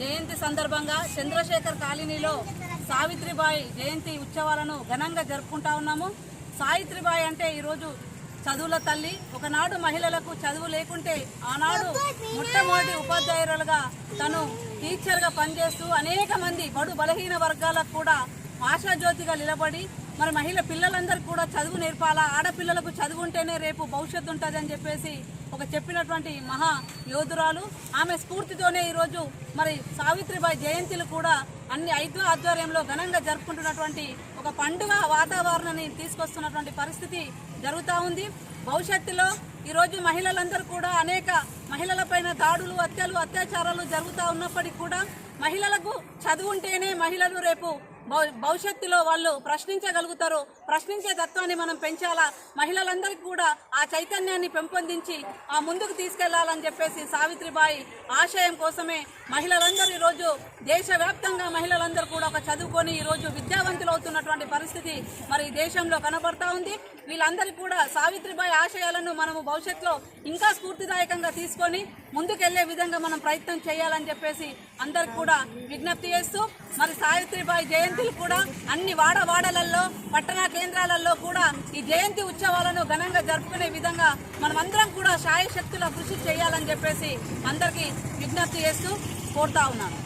జయంతి సందర్భంగా చంద్రశేఖర్ కాలనీలో సావిత్రిబాయి జయంతి ఉత్సవాలను ఘనంగా జరుపుకుంటా ఉన్నాము. సావిత్రిబాయి అంటే ఈరోజు చదువుల తల్లి. ఒకనాడు మహిళలకు చదువు లేకుంటే ఆనాడు మొట్టమొదటి ఉపాధ్యాయురాలుగా తను టీచర్గా పనిచేస్తూ అనేక మంది బడు బలహీన వర్గాలకు కూడా ఆశాజ్యోతిగా నిలబడి మరి మహిళ పిల్లలందరూ కూడా చదువు నేర్పాలా? ఆడపిల్లలకు చదువు ఉంటేనే రేపు భవిష్యత్తు ఉంటుంది అని చెప్పేసి ఒక చెప్పినటువంటి మహా యోధురాలు. ఆమె స్ఫూర్తితోనే ఈరోజు మరి సావిత్రిబాయి జయంతిలు కూడా అన్ని ఐదు ఆధ్వర్యంలో ఘనంగా జరుపుకుంటున్నటువంటి ఒక పండుగ వాతావరణాన్ని తీసుకొస్తున్నటువంటి పరిస్థితి జరుగుతూ ఉంది. భవిష్యత్తులో ఈరోజు మహిళలందరూ కూడా అనేక మహిళలపైన దాడులు హత్యలు అత్యాచారాలు జరుగుతూ ఉన్నప్పటికీ కూడా మహిళలకు చదువు ఉంటేనే మహిళలు రేపు భవిష్యత్తులో వాళ్ళు ప్రశ్నించగలుగుతారు. ప్రశ్నించే తత్వాన్ని మనం పెంచాలా? మహిళలందరికీ కూడా ఆ చైతన్యాన్ని పెంపొందించి ఆ ముందుకు తీసుకెళ్ళాలని చెప్పేసి సావిత్రిబాయి ఆశయం కోసమే మహిళలందరూ ఈరోజు దేశవ్యాప్తంగా మహిళలందరూ కూడా ఒక చదువుకొని ఈరోజు విద్యావంత అవుతున్నటువంటి పరిస్థితి మరి ఈ దేశంలో కనబడతా ఉంది. వీళ్ళందరికీ కూడా సావిత్రిబాయి ఆశయాలను మనము భవిష్యత్తులో ఇంకా స్ఫూర్తిదాయకంగా తీసుకొని ముందుకెళ్ళే విధంగా మనం ప్రయత్నం చేయాలని చెప్పేసి అందరికి కూడా విజ్ఞప్తి చేస్తూ మరి సావిత్రిబాయి జయంతులు కూడా అన్ని వాడవాడలలో పట్టణ కేంద్రాలలో కూడా ఈ జయంతి ఉత్సవాలను ఘనంగా జరుపుకునే విధంగా మనమందరం కూడా శాయశక్తుల కృషి చేయాలని చెప్పేసి అందరికీ విజ్ఞప్తి చేస్తూ కోరుతా ఉన్నాను.